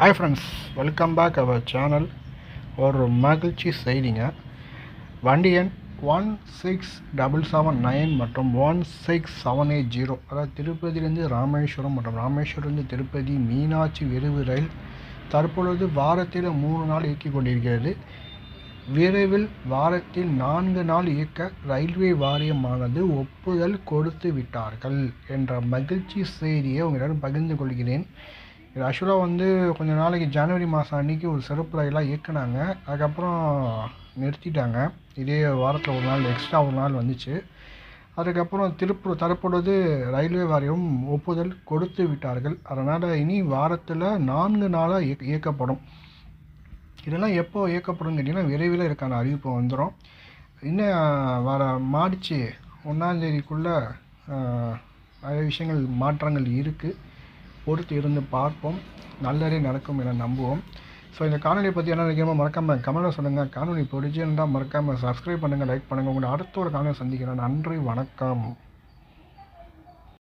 Hi friends welcome back our channel ஒரு மகிழ்ச்சி செய்திங்க. வண்டி எண் one six double seven nine மற்றும் one six seven eight zero அதாவது திருப்பதியிலேருந்து ராமேஸ்வரம் மற்றும் ராமேஸ்வரம்லேருந்து திருப்பதி மீனாட்சி விரைவு ரயில் தற்பொழுது வாரத்தில் மூணு நாள் இயக்கி கொண்டிருக்கிறது. விரைவில் வாரத்தில் நான்கு நாள் இயக்க ரயில்வே வாரியமானது ஒப்புதல் கொடுத்து விட்டார்கள் என்ற மகிழ்ச்சி செய்தியை உங்களிடம் பகிர்ந்து கொள்கிறேன். இது ஆக்சுவலாக வந்து கொஞ்ச நாளைக்கு ஜனவரி மாதம் அன்றைக்கி ஒரு சிறப்பு ரயிலாக இயக்குனாங்க. அதுக்கப்புறம் நிறுத்திட்டாங்க. இதே வாரத்தில் ஒரு நாள் எக்ஸ்ட்ரா ஒரு நாள் வந்துச்சு. அதுக்கப்புறம் திருப்பூர் தரப்பொழுது ரயில்வே வாரியம் ஒப்புதல் கொடுத்து விட்டார்கள். அதனால் இனி வாரத்தில் நான்கு நாளாக இயக்க இயக்கப்படும். இதெல்லாம் எப்போ இயக்கப்படும் கேட்டிங்கன்னா விரைவில் இருக்கான அறிவிப்பு வந்துடும் இன்னும் வர மார்ச் ஒன்றாந்தேதிக்குள்ளே நிறைய விஷயங்கள் மாற்றங்கள் இருக்குது பொறுத்து இருந்து பார்ப்போம். நல்லதே நடக்கும் என நம்புவோம். ஸோ இந்த காணொலியை பற்றி என்ன நினைக்கிறோமோ மறக்காமல் கமெண்ட்டில் சொல்லுங்கள் காணொலி பிடிச்சிருந்தால் மறக்காமல் சப்ஸ்கிரைப் பண்ணுங்கள் லைக் பண்ணுங்கள் உங்களை அடுத்த ஒரு காணொலி சந்திக்கிறேன். நன்றி வணக்கம்.